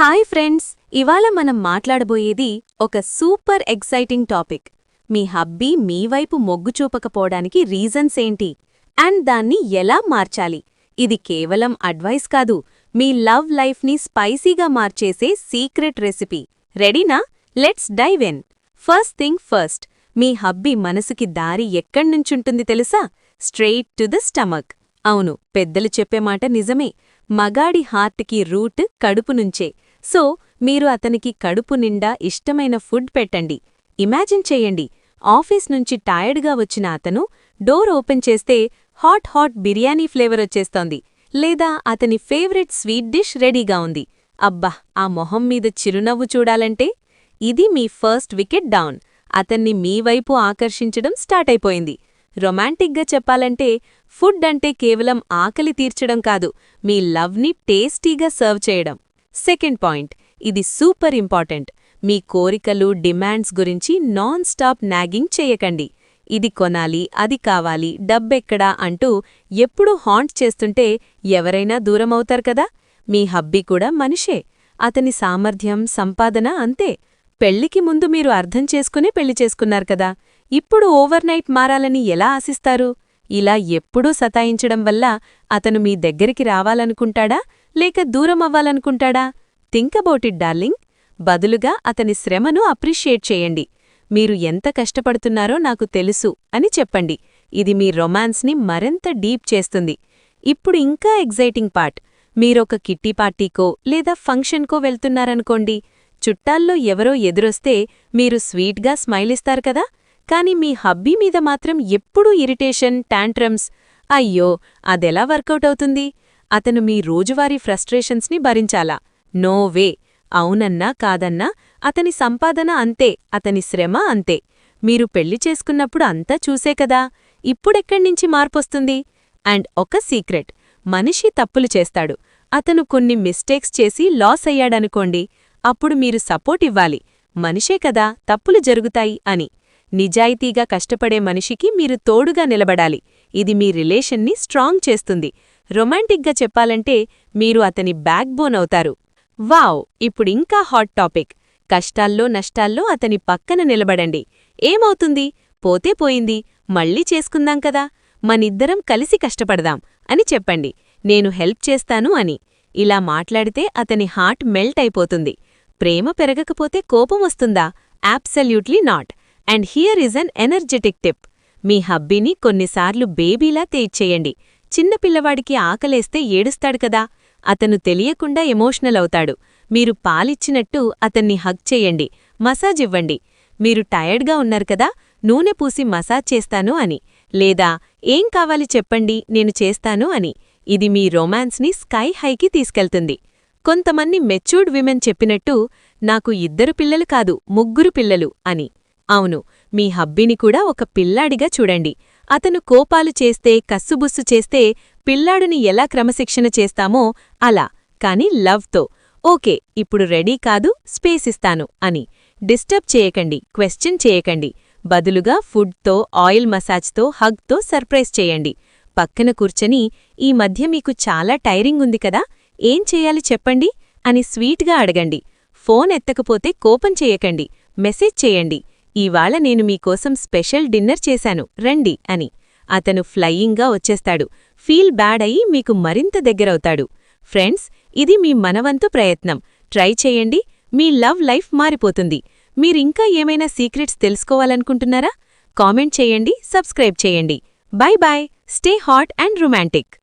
Hi friends ఇవాళ మనం మాట్లాడబోయేది ఒక సూపర్ ఎక్సైటింగ్ టాపిక్. మీ హబ్బీ మీ వైపు మొగ్గు చూపకపోవడానికి రీజన్స్ ఏంటి? అండ్ దాన్ని ఎలా మార్చాలి? ఇది కేవలం అడ్వైస్ కాదు మీ లవ్ లైఫ్ని స్పైసీగా మార్చేసే సీక్రెట్ రెసిపీ. రెడీనా? Let's dive in. First thing first me hubby మనసుకి దారి ఎక్కడ్నుంచుంటుంది తెలుసా? Straight to the stomach. అవును పెద్దలు చెప్పే మాట నిజమే. మగాడి హార్ట్కి రూట్ కడుపు నుంచే. సో మీరు అతనికి కడుపు నిండా ఇష్టమైన ఫుడ్ పెట్టండి. ఇమాజిన్ చెయ్యండి ఆఫీస్ నుంచి టైర్డ్గా వచ్చిన అతను డోర్ ఓపెన్ చేస్తే హాట్ హాట్ బిర్యానీ ఫ్లేవర్ వచ్చేస్తోంది. లేదా అతని ఫేవరెట్ స్వీట్ డిష్ రెడీగా ఉంది. అబ్బా ఆ మొహం మీద చిరునవ్వు చూడాలంటే? ఇది మీ ఫస్ట్ వికెట్ డౌన్. అతన్ని మీ వైపు ఆకర్షించడం స్టార్ట్ అయిపోయింది. రొమాంటిక్గా చెప్పాలంటే ఫుడ్ అంటే కేవలం ఆకలి తీర్చడం కాదు మీ లవ్ని టేస్టీగా సర్వ్ చేయడం. సెకండ్ పాయింట్ ఇది సూపర్ ఇంపార్టెంట్. మీ కోరికలు డిమాండ్స్ గురించి నాన్ స్టాప్ నాగింగ్ చేయకండి. ఇది కొనాలి అది కావాలి డబ్బెక్కడా అంటూ ఎప్పుడూ హాంట్ చేస్తుంటే ఎవరైనా దూరమవుతారు కదా? మీ హబ్బీ కూడా మనిషే. అతని సామర్థ్యం సంపాదన అంతే. పెళ్ళికి ముందు మీరు అర్థం చేసుకునే పెళ్ళి చేసుకున్నారు కదా? ఇప్పుడు ఓవర్నైట్ మారాలని ఎలా ఆశిస్తారు? ఇలా ఎప్పుడూ సతాయించడం వల్ల అతను మీ దగ్గరికి రావాలనుకుంటాడా? లేక దూరమవ్వాలనుకుంటాడా? థింక్ అబౌట్ ఇట్ డార్లింగ్ బదులుగా అతని శ్రమను అప్రిషియేట్ చేయండి. మీరు ఎంత కష్టపడుతున్నారో నాకు తెలుసు అని చెప్పండి. ఇది మీ రొమాన్స్ని మరింత డీప్ చేస్తుంది. ఇప్పుడు ఇంకా ఎగ్జైటింగ్ పార్ట్. మీరొక కిట్టి పార్టీకో లేదా ఫంక్షన్కో వెళ్తున్నారనుకోండి. చుట్టాల్లో ఎవరో ఎదురొస్తే మీరు స్వీట్గా స్మైల్ ఇస్తారు కదా? కాని మీ హబ్బీ మీద మాత్రం ఎప్పుడూ ఇరిటేషన్ టాంట్రమ్స్. అయ్యో అదెలా వర్కౌట్ అవుతుంది? అతను మీ రోజువారీ ఫ్రస్ట్రేషన్స్ని భరించాలా? No way. అవునన్నా కాదన్నా అతని సంపాదన అంతే అతని శ్రమ అంతే. మీరు పెళ్ళి చేసుకున్నప్పుడు అంతా చూసే కదా. ఇప్పుడెక్కడ్నించి మార్పొస్తుంది? అండ్ ఒక సీక్రెట్. మనిషి తప్పులు చేస్తాడు. అతను కొన్ని మిస్టేక్స్ చేసి లాస్ అయ్యాడనుకోండి. అప్పుడు మీరు సపోర్ట్ ఇవ్వాలి. మనిషే కదా తప్పులు జరుగుతాయి అని. నిజాయితీగా కష్టపడే మనిషికి మీరు తోడుగా నిలబడాలి. ఇది మీ రిలేషన్ని స్ట్రాంగ్ చేస్తుంది. రొమాంటిక్గా చెప్పాలంటే మీరు అతని బ్యాక్బోన్ అవుతారు. వావ్! ఇప్పుడింకా హాట్ టాపిక్. కష్టాల్లో నష్టాల్లో అతని పక్కన నిలబడండి. ఏమవుతుంది? పోతే పోయింది. మళ్ళీ చేసుకుందాం కదా. మనిద్దరం కలిసి కష్టపడదాం అని చెప్పండి. నేను హెల్ప్ చేస్తాను అని. ఇలా మాట్లాడితే అతని హార్ట్ మెల్ట్ అయిపోతుంది. ప్రేమ పెరగకపోతే కోపం వస్తుందా? Absolutely not. And here is an energetic tip. మీ హబ్బీని కొన్నిసార్లు బేబీలా తేయిచ్చేయండి చిన్నపిల్లవాడికి ఆకలేస్తే ఏడుస్తాడు కదా. అతను తెలియకుండా ఎమోషనల్ అవుతాడు. మీరు పాలిచ్చినట్టు అతన్ని హగ్ చేయండి. మసాజ్ ఇవ్వండి. మీరు టయర్డ్గా ఉన్నారు కదా. నూనె పూసి మసాజ్ చేస్తాను అని. లేదా ఏం కావాలి చెప్పండి. నేను చేస్తాను అని. ఇది మీ రొమాన్స్ని స్కై హైకి తీసుకెళ్తుంది. కొంతమంది మెచ్యూర్డ్ విమెన్ చెప్పినట్టు నాకు ఇద్దరు పిల్లలు కాదు ముగ్గురు పిల్లలు అని. అవును మీ హబ్బీని కూడా ఒక పిల్లాడిగా చూడండి. అతను కోపాలు చేస్తే కస్సుబుస్సు చేస్తే పిల్లాడుని ఎలా క్రమశిక్షణ చేస్తామో అలా కాని లవ్తో. ఓకే ఇప్పుడు రెడీ కాదు స్పేస్ ఇస్తాను అని. డిస్టర్బ్ చేయకండి క్వశ్చన్ చేయకండి. బదులుగా ఫుడ్తో ఆయిల్ మసాజ్తో హగ్తో సర్ప్రైజ్ చేయండి. పక్కన కూర్చొని ఈ మధ్య మీకు చాలా టైరింగ్ ఉంది కదా ఏం చేయాలి చెప్పండి? అని స్వీట్గా అడగండి. ఫోన్ ఎత్తకపోతే కోపం చేయకండి. మెసేజ్ చేయండి. ఇవాళ నేను మీకోసం స్పెషల్ డిన్నర్ చేశాను రండి అని. అతను ఫ్లయింగ్గా వచ్చేస్తాడు. ఫీల్ బ్యాడ్ అయి మీకు మరింత దగ్గరవుతాడు. ఫ్రెండ్స్ ఇది మీ మనవంతు ప్రయత్నం. ట్రై చేయండి. మీ లవ్ లైఫ్ మారిపోతుంది. మీరింకా ఏమైనా సీక్రెట్స్ తెలుసుకోవాలనుకుంటున్నారా? కామెంట్ చేయండి సబ్స్క్రైబ్ చేయండి. Bye bye stay hot and romantic.